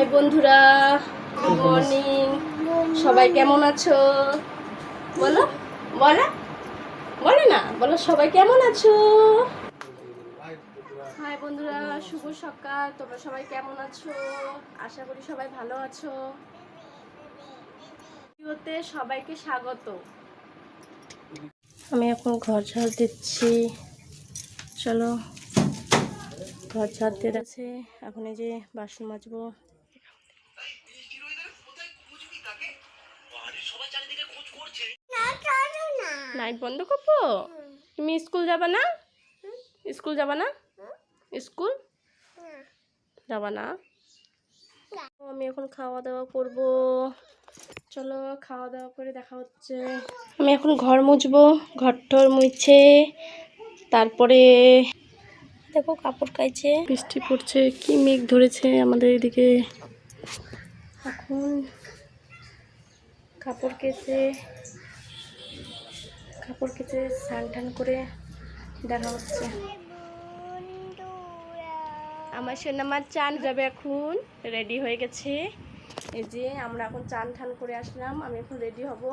High বন্ধুরা good morning সবাই কেমন আছো? বলো বলো বলে না বলো সবাই কেমন আছো? হাই বন্ধুরা শুভ সকাল। তোমরা সবাই কেমন আছো? আশা করি সবাই ভালো আছো। ভিডিওতে সবাইকে স্বাগত। আমি এখন ঘর ঝাড় দিচ্ছি। চলো ঘর ঝাড় দিয়ে আছে এখন এই যে বাসন মাজবো। লাইট বন্ধ করব তুমি স্কুল যাবা না? স্কুল যাবা না? স্কুল? যাবা না? আমি এখন খাওয়া দাওয়া করব। চলো খাওয়া দাওয়া করে দেখা হচ্ছে। আমি এখন ঘর মুছবো ঘর টর মুছে তারপরে দেখো কাপড় কাইছে। বৃষ্টি পড়ছে কি মেঘ ধরেছে আমাদের এদিকে। এখন কাপড় কেচে কাপড় কেচে স্নান টান করে দেখা হচ্ছে। আমার সোনামার চান যাবে এখন রেডি হয়ে গেছে। এই যে আমরা এখন চান ঠান করে আসলাম, আমি এখন রেডি হব।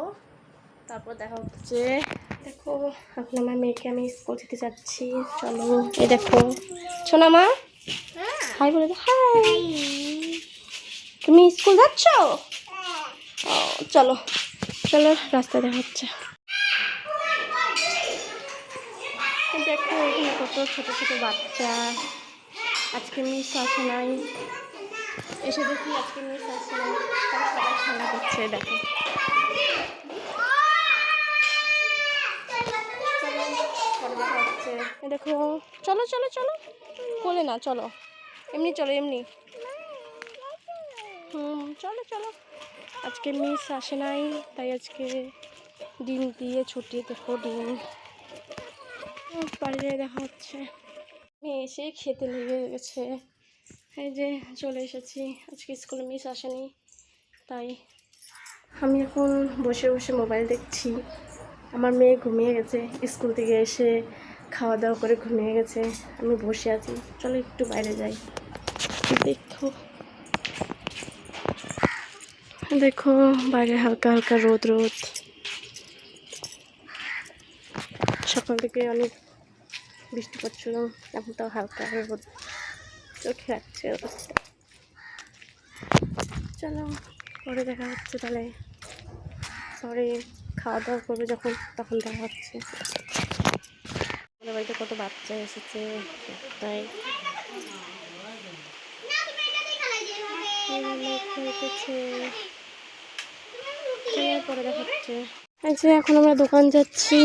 তারপর দেখা হচ্ছে। দেখো, এখন আমার মেয়েকে আমি স্কুল থেকে যাচ্ছি। চলো, এই দেখো। সোনামা হাই বলে হাই। তুমি স্কুল যাচ্ছ? চলো। চলো, রাস্তায় দেখা হচ্ছে এই দেখো এখানে কত ছোট ছোট বাচ্চা। আজকে মিস আসে নাই। এসে দেখি আজকে মিস আসে নাই। তারা খেলা করছে দেখা। দেখো, চলো চলো চলো। বলে না, চলো। এমনি চলো, এমনি। হুম, চলো চলো। আজকে মিস আসে নাই, তাই আজকে ডিম দিয়ে ছুটি দেখো ডিম। বাড়ি দেখা হচ্ছে। আমি এসে খেতে লেগে গেছে। এই যে চলে এসেছি। আজকে স্কুলে মিস আসেনি, তাই আমি এখন বসে বসে মোবাইল দেখছি। আমার মেয়ে ঘুমিয়ে গেছে, স্কুল থেকে এসে খাওয়া দাওয়া করে ঘুমিয়ে গেছে। আমি বসে আছি। চলো একটু বাইরে যাই। দেখো। দেখো, বাইরে হালকা হালকা রোদ রোদ। সকাল থেকে অনেক বৃষ্টি পড়ছিল এখন তো হালকা রোদ চোখে রাখছে অবস্থা। চলো, পরে দেখা হচ্ছে তাহলে। পরে খাওয়া দাওয়া করবে যখন, তখন দেখা হচ্ছে। আমাদের বাড়িতে কত বাচ্চা এসেছে তাই পরে দেখা হচ্ছে। এখন আমরা দোকান যাচ্ছি।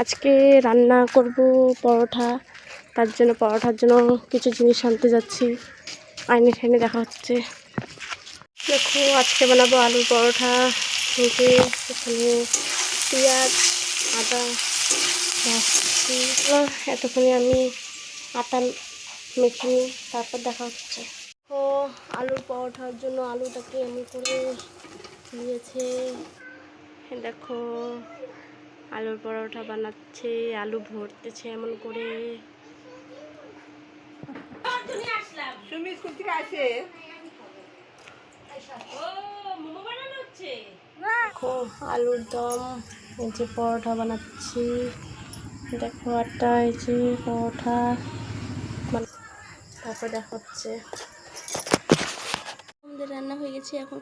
আজকে রান্না করব পরোটা, তার জন্য পরোটার জন্য কিছু জিনিস আনতে যাচ্ছি। আইনে ঠাইনে দেখা হচ্ছে। দেখো, আজকে বানাবো আলুর পরোটা ভেজে এখানে পেঁয়াজ, আদা এতক্ষণে আমি আটা মেখে নিই, তারপর দেখা হচ্ছে। ও, আলুর পরোটার জন্য আলুটাকে এমনি করে দিয়েছে। দেখো আলুর পরোটা বানাচ্ছে আলু ভরতেছে এমন করে। তুমি স্কুল থেকে আসে। আলুর দম এই যে পরোটা বানাচ্ছি। দেখো আটা এই যে পরোটা তারপর দেখা হচ্ছে। আমাদের রান্না হয়ে গেছে এখন